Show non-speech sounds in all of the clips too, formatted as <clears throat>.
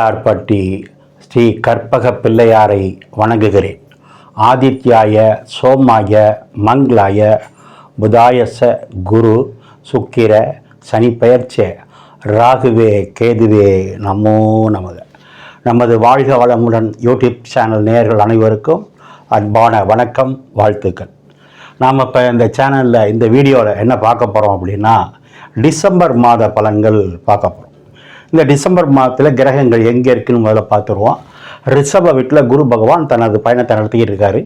பிள்ளையார்பட்டி ஸ்ரீ கற்பக பிள்ளையாரை வணங்குகிறேன். ஆதித்யாய சோமாய மங்களாய புதாயச குரு சுக்கிர சனி பெயர்ச்ச ராகுவே கேதுவே நமோ நமக. நமது வாழ்க வளமுடன் யூடியூப் சேனல் நேயர்கள் அனைவருக்கும் அன்பான வணக்கம் வாழ்த்துக்கள். நாம் இப்போ இந்த சேனலில் இந்த வீடியோவில் என்ன பார்க்க போகிறோம் அப்படின்னா டிசம்பர் மாத பலன்கள் பார்க்க போகிறோம் இந்த டிசம்பர் மாதத்தில் கிரகங்கள் எங்கே இருக்குன்னு முதல்ல பார்த்துருவோம். ரிஷப வீட்டில் குரு பகவான் தனது பயணத்தை நடத்திக்கிட்டு இருக்காரு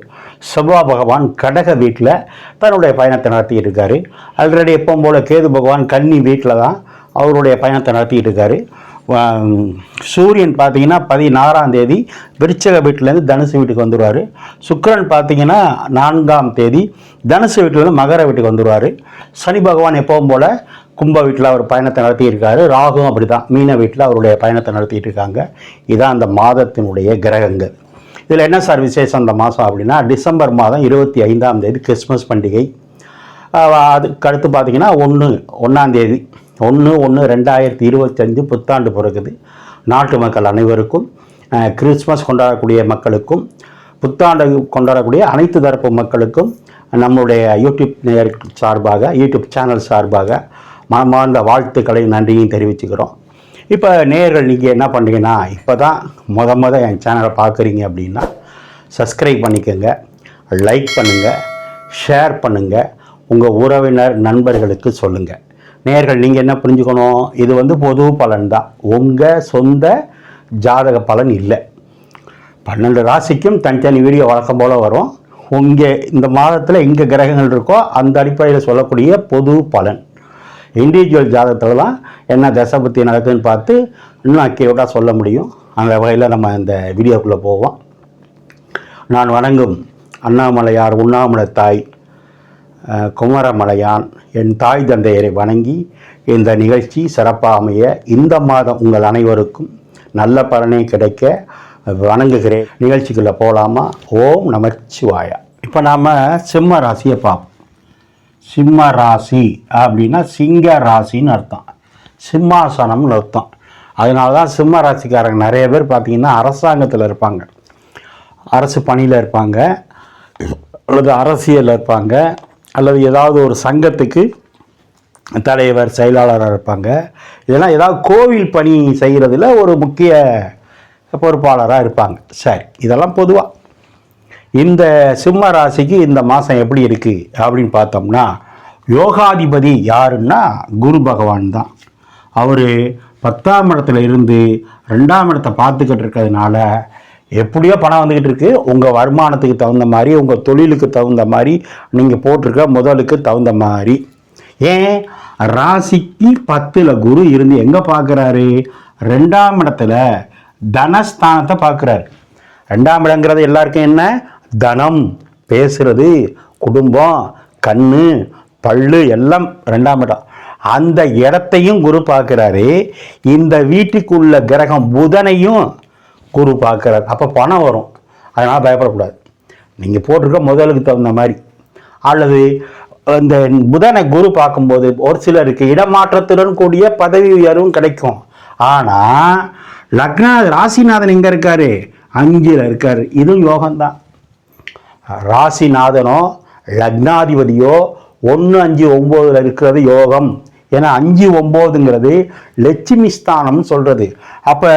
செவ்வாய் பகவான் கடக வீட்டில் தன்னுடைய பயணத்தை நடத்திக்கிட்டு இருக்காரு ஆல்ரெடி எப்பவும் போல் கேது பகவான் கன்னி வீட்டில் தான் அவருடைய பயணத்தை நடத்திக்கிட்டு இருக்காரு சூரியன் பார்த்தீங்கன்னா பதினாறாம் தேதி விருச்சக வீட்டிலேருந்து தனுசு வீட்டுக்கு வந்துடுவார் சுக்கரன் பார்த்தீங்கன்னா நான்காம் தேதி தனுசு வீட்டிலேருந்து மகர வீட்டுக்கு வந்துடுவார் சனி பகவான் எப்பவும் போல் கும்ப வீட்டில் அவர் பயணத்தை நடத்தியிருக்காரு. ராகும் அப்படி தான் மீன வீட்டில் அவருடைய பயணத்தை நடத்திட்டு இருக்காங்க இதான் அந்த மாதத்தினுடைய கிரகங்கள். இதில் என்ன சார் விசேஷம் அந்த மாதம் அப்படின்னா டிசம்பர் மாதம் இருபத்தி ஐந்தாம் தேதி கிறிஸ்மஸ் பண்டிகை. அதுக்கு அடுத்து பார்த்திங்கன்னா ஒன்று ஒன்றாந்தேதி ஒன்று ஒன்று ரெண்டாயிரத்தி இருபத்தஞ்சு புத்தாண்டு பிறகுது. நாட்டு மக்கள் அனைவருக்கும் கிறிஸ்மஸ் கொண்டாடக்கூடிய மக்களுக்கும் புத்தாண்டு கொண்டாடக்கூடிய அனைத்து தரப்பு மக்களுக்கும் நம்முடைய யூடியூப் நேயர் சார்பாக யூடியூப் சேனல் சார்பாக மனமார்ந்த வாழ்த்துக்களை நன்றியும் தெரிவிச்சுக்கிறோம். இப்போ நேர்கள் நீங்கள் என்ன பண்ணுறீங்கன்னா இப்போ தான் முத முத என் சேனலை பார்க்குறீங்க அப்படின்னா சப்ஸ்கிரைப் பண்ணிக்கோங்க லைக் பண்ணுங்கள் ஷேர் பண்ணுங்கள் உங்கள் உறவினர் நண்பர்களுக்கு சொல்லுங்கள் நேர்கள் நீங்கள் என்ன புரிஞ்சுக்கணும்? இது வந்து பொது பலன் தான். உங்கள் சொந்த ஜாதக பலன் இல்லை. பன்னெண்டு ராசிக்கும் தனித்தனி வீடியோ வழக்கம் போல் வரும். உங்கள் இந்த மாதத்தில் எங்கே கிரகங்கள் இருக்கோ அந்த அடிப்படையில் சொல்லக்கூடிய பொது பலன். இண்டிவிஜுவல் ஜாதகத்தில் தான் என்ன தசை புத்தி நடக்குதுன்னு பார்த்து இன்னும் அக்யூரேட்டாக சொல்ல முடியும். அந்த வகையில் நம்ம இந்த வீடியோக்குள்ளே போவோம். நான் வணங்கும் அண்ணாமலையார் உண்ணாமலை தாய் குமரமலையான் என் தாய் தந்தையரை வணங்கி இந்த நிகழ்ச்சி சிறப்பாக அமைய இந்த மாதம் உங்கள் அனைவருக்கும் நல்ல பலனே கிடைக்க வணங்குகிறேன். நிகழ்ச்சிக்குள்ளே போகலாமா ஓம் நமச்சிவாயா. இப்போ நாம் சிம்ம ராசியை பார்ப்போம். சிம்ம ராசி அப்படின்னா சிங்க ராசின்னு அர்த்தம். சிம்மாசனம்னு அர்த்தம். அதனால தான் சிம்ம ராசிக்காரங்க நிறைய பேர் பார்த்தீங்கன்னா அரசாங்கத்தில் இருப்பாங்க. அரசு பணியில் இருப்பாங்க. அல்லது அரசியலில் இருப்பாங்க. அல்லது ஏதாவது ஒரு சங்கத்துக்கு தலைவர் செயலாளராக இருப்பாங்க. இதெல்லாம் ஏதாவது கோவில் பணி செய்கிறதுல ஒரு முக்கிய பொறுப்பாளராக இருப்பாங்க. சரி இதெல்லாம் பொதுவாக இந்த சிம்ம ராசிக்கு இந்த மாதம் எப்படி இருக்குது அப்படின்னு பார்த்தோம்னா யோகாதிபதி யாருன்னா குரு பகவான் தான். அவர் பத்தாம் இடத்துல இருந்து ரெண்டாம் இடத்தை பார்த்துக்கிட்டு இருக்கிறதுனால எப்படியோ பணம் வந்துக்கிட்டு இருக்கு. உங்கள் வருமானத்துக்கு தகுந்த மாதிரி உங்கள் தொழிலுக்கு தகுந்த மாதிரி நீங்கள் போட்டிருக்க முதலுக்கு தகுந்த மாதிரி. ஏன்? ராசிக்கு பத்தில் குரு இருந்து எங்கே பார்க்குறாரு ரெண்டாம் இடத்துல தனஸ்தானத்தை பார்க்குறாரு ரெண்டாம் இடங்கிறது எல்லாருக்கும் என்ன? தனம் பேசுறது குடும்பம் கண்ணு பல்லு எல்லாம் ரெண்டாம் இடம். அந்த இடத்தையும் குரு பார்க்குறாரு இந்த வீட்டுக்குள்ள கிரகம் புதனையும் குரு பார்க்குறாரு. அப்போ பணம் வரும். அதனால் பயப்படக்கூடாது. நீங்கள் போட்டிருக்க முதலுக்கு தகுந்த மாதிரி. அல்லது இந்த புதனை குரு பார்க்கும்போது ஒரு சிலருக்கு இடமாற்றத்துடன் கூடிய பதவி உயர்வும் கிடைக்கும். ஆனால் லக்னா ராசிநாதன் எங்கே இருக்காரு? அஞ்சில் இருக்காரு. இதுவும் யோகம்தான். ராசிநாதனோ லக்னாதிபதியோ ஒன்று அஞ்சு ஒம்போதில் இருக்கிறது யோகம். ஏன்னா அஞ்சு ஒம்போதுங்கிறது லட்சுமி ஸ்தானம்னு சொல்கிறது அப்போ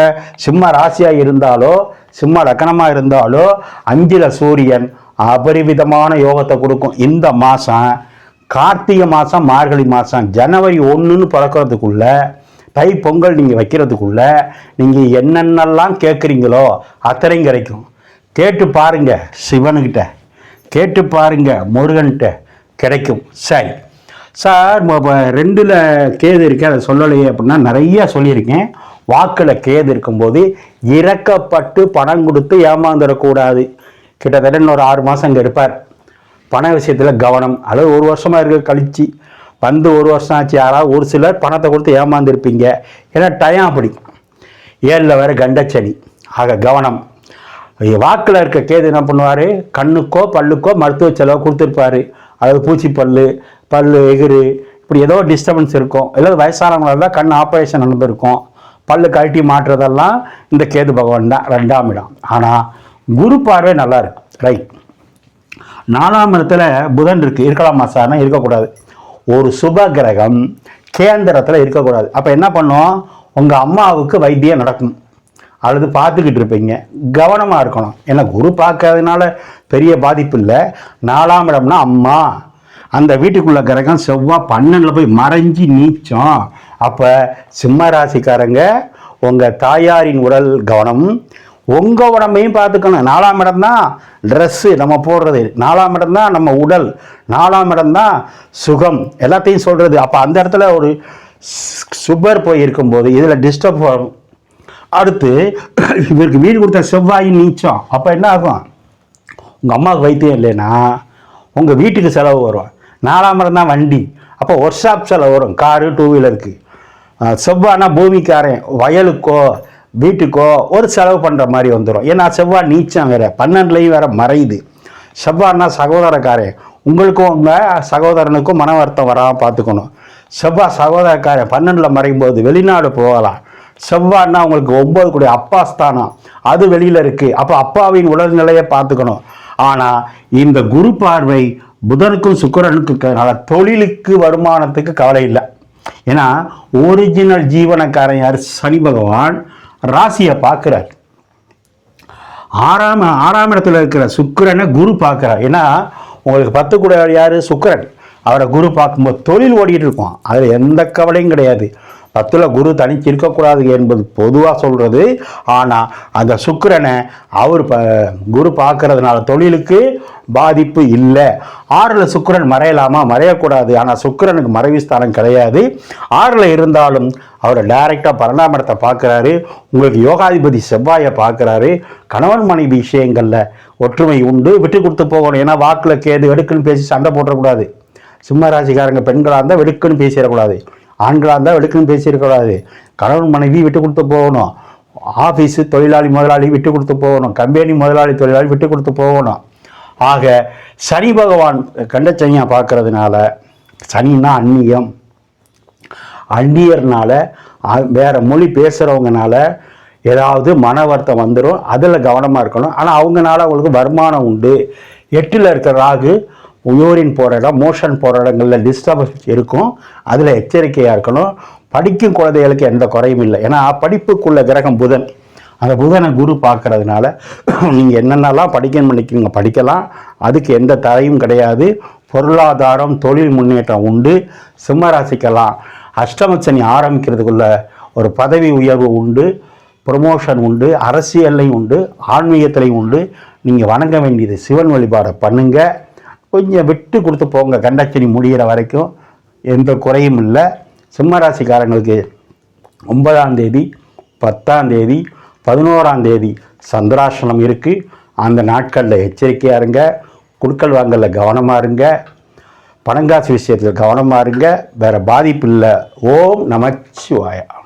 சிம்ம ராசியாக இருந்தாலோ சிம்ம லக்கணமாக இருந்தாலோ அஞ்சில் சூரியன் அபரிவிதமான யோகத்தை கொடுக்கும். இந்த மாதம் கார்த்திகை மாதம் மார்கழி மாதம் ஜனவரி ஒன்றுன்னு பிறக்கிறதுக்குள்ள தை பொங்கல் நீங்கள் வைக்கிறதுக்குள்ள நீங்கள் என்னென்னலாம் கேட்குறீங்களோ அத்தனையும் கிடைக்கும். கேட்டு பாருங்கள் சிவனுக்கிட்ட கேட்டு பாருங்க முருகன்கிட்ட கிடைக்கும். சரி. சார் ரெண்டில் கேது இருக்கு அதை சொல்லலையே அப்படின்னா நிறையா சொல்லியிருக்கேன். வாக்கில் கேது இருக்கும்போது இறக்கப்பட்டு பணம் கொடுத்து ஏமாந்துடக்கூடாது. கிட்டத்தட்ட இன்னொரு ஆறு மாதம் அங்கே இருப்பார். பண விஷயத்தில் கவனம். அதாவது ஒரு வருஷமாக இருக்க கழிச்சு. வந்து ஒரு வருஷம் ஆச்சு யாராவது ஒரு சிலர் பணத்தை கொடுத்து ஏமாந்துருப்பீங்க. ஏன்னா டயம் அப்படி. ஏழில் வேறு கண்டச்சனி ஆக கவனம். வாக்கில் இருக்க கேது என்ன பண்ணுவார்? கண்ணுக்கோ பல்லுக்கோ மருத்துவ செலவு கொடுத்துருப்பாரு. அதாவது பூச்சி பல்லு பல் எகிறு இப்படி ஏதோ டிஸ்டர்பன்ஸ் இருக்கும். இல்லை வயசானவங்களாக இருந்தால் கண் ஆப்ரேஷன் நடந்திருக்கும். பல்லு கழட்டி மாட்டுறதெல்லாம் இந்த கேது பகவான் தான் ரெண்டாம் இடம். ஆனால் குரு பார்வை நல்லா இருக்கு. ரைட் நாலாம் இடத்துல புதன் இருக்குது இருக்கலாமா சார்னா இருக்கக்கூடாது. ஒரு சுப கிரகம் கேந்திரத்தில் இருக்கக்கூடாது. அப்போ என்ன பண்ணும்? உங்கள் அம்மாவுக்கு வைத்தியம் நடக்கும். அல்லது பார்த்துக்கிட்டு இருப்பீங்க. கவனமாக இருக்கணும். ஏன்னா குரு பார்க்கறதுனால பெரிய பாதிப்பு இல்லை நாலாம் இடம்னா அம்மா. அந்த வீட்டுக்குள்ளே கிரகம் செவ்வாய் பன்னெண்டில் போய் மறைஞ்சி நீச்சம். அப்போ சிம்ம ராசிக்காரங்க உங்கள் தாயாரின் உடல் கவனம் உங்கள் உடம்பையும் பார்த்துக்கணும். நாலாம் இடம் தான் ட்ரெஸ்ஸு நம்ம போடுறது. நாலாம் இடம் தான் நம்ம உடல். நாலாம் இடம் தான் சுகம். எல்லாத்தையும் சொல்கிறது அப்போ அந்த இடத்துல ஒரு சுப்பர் போய் இருக்கும்போது இதில் டிஸ்டர்ப் வரும் அடுத்து இவருக்கு வீடு கொடுத்த செவ்வாய் நீச்சம். அப்போ என்ன ஆகும்? உங்கள் அம்மாவுக்கு வைத்தியம் இல்லைன்னா உங்கள் வீட்டுக்கு செலவு வரும். நாலாம் இடம் தான் வண்டி. அப்போ ஒர்க் ஷாப் செலவு வரும். Car two வீலருக்கு செவ்வாய்னா பூமிக்காரன். வயலுக்கோ வீட்டுக்கோ ஒரு செலவு பண்ணுற மாதிரி வந்துடும் ஏன்னா செவ்வாய் நீச்சம் வேறு. பன்னெண்டுலையும் வேறு மறையுது. செவ்வாய்னா சகோதரக்காரன். உங்களுக்கும் உங்கள் சகோதரனுக்கும் மன வருத்தம் வராமல் பார்த்துக்கணும். செவ்வாய் சகோதரக்காரன் பன்னெண்டில் மறையும் போது வெளிநாடு போகலாம். செவ்வாய்னா உங்களுக்கு ஒன்பது கூடிய அப்பா ஸ்தானம். அது வெளியில் இருக்குது அப்போ அப்பாவின் உடல்நிலையை பார்த்துக்கணும். ஆனால் இந்த குரு பார்வை புதனுக்கும் சுக்கரனுக்கும் இருக்கிறதுனால தொழிலுக்கு வருமானத்துக்கு கவலை இல்லை. ஏன்னா ஒரிஜினல் ஜீவனக்காரன் யார்? சனி பகவான் ராசியை பார்க்குறார். ஆறாம் ஆறாம் இடத்துல இருக்கிற சுக்கரனை குரு பார்க்குறார். ஏன்னா உங்களுக்கு பத்து கூட யார்? சுக்கரன். அவரை குரு பார்க்கும்போது தொழில் ஓடிட்டு இருக்கும். அதில் எந்த கவலையும் கிடையாது. பத்தில் குரு தனிச்சு இருக்கக்கூடாது என்பது பொதுவாக சொல்கிறது ஆனால் அந்த சுக்கிரனை அவர் ப குரு பார்க்கறதுனால தொழிலுக்கு பாதிப்பு இல்லை. ஆறில் சுக்கிரன் மறையலாமா? மறையக்கூடாது. ஆனால் சுக்கரனுக்கு மறைவு ஸ்தானம் கிடையாது. ஆறில் இருந்தாலும் அவர் டைரெக்டாக பரணாமரத்தை பார்க்குறாரு. உங்களுக்கு யோகாதிபதி செவ்வாயை பார்க்குறாரு. கணவன் மனைவி விஷயங்களில் ஒற்றுமை உண்டு. விட்டு கொடுத்து போகணும். ஏன்னா வாக்கில் கேது வெடுக்குன்னு பேசி சண்டை போடக்கூடாது சிம்ம ராசிக்காரங்க பெண்களாக இருந்தால் வெடுக்குன்னு பேசிடக்கூடாது. ஆண்களாக இருந்தால் வெடுக்குன்னு பேசிடக்கூடாது கணவன் மனைவி விட்டு கொடுத்து போகணும். ஆஃபீஸு தொழிலாளி முதலாளி விட்டு கொடுத்து போகணும். கம்பெனி முதலாளி தொழிலாளி விட்டு கொடுத்து போகணும். ஆக சனி பகவான் கண்டச்சனியாக பார்க்கறதுனால சனின்னா அந்நியம். அந்நியர்னால வேறு மொழி பேசுகிறவங்கனால ஏதாவது மன வருத்தம் வந்துடும் அதில் கவனமாக இருக்கணும். ஆனால் அவங்கனால அவங்களுக்கு வருமானம் உண்டு. எட்டில் இருக்கிற ராகு யூரின் போகிற இடம் மோஷன் போகிற இடங்களில் டிஸ்டர்பன்ஸ் இருக்கும். அதில் எச்சரிக்கையாக இருக்கணும். படிக்கும் குழந்தைகளுக்கு எந்த குறையும் இல்லை. ஏன்னா படிப்புக்குள்ள கிரகம் புதன். அந்த புதனை குரு பார்க்கறதுனால <clears throat> நீங்கள் என்னென்னலாம் படிக்கணும் நினைக்கிறீங்க படிக்கலாம். அதுக்கு எந்த தடையும் கிடையாது. பொருளாதாரம் தொழில் முன்னேற்றம் உண்டு. சிம்மராசிக்கெல்லாம் அஷ்டமச்சனி ஆரம்பிக்கிறதுக்குள்ள ஒரு பதவி உயர்வு உண்டு. ப்ரொமோஷன் உண்டு. அரசியல்லையும் உண்டு. ஆன்மீகத்திலையும் உண்டு. நீங்கள் வணங்க வேண்டியது சிவன் வழிபாடை பண்ணுங்கள் கொஞ்சம் விட்டு கொடுத்து போங்க கண்டச்சனி முடிகிற வரைக்கும். எந்த குறையும் இல்லை. சிம்மராசிக்காரங்களுக்கு ஒன்பதாம் தேதி பத்தாம் தேதி பதினோராம் தேதி சந்திராசனம் இருக்குது அந்த நாட்களில் எச்சரிக்கையாக இருங்க. குடுக்கல் வாங்கல கவனமாக இருங்க. பணங்காசு விஷயத்தில் கவனமாக இருங்க. வேறு பாதிப்பு இல்லை. ஓம் நமச்சிவாயா.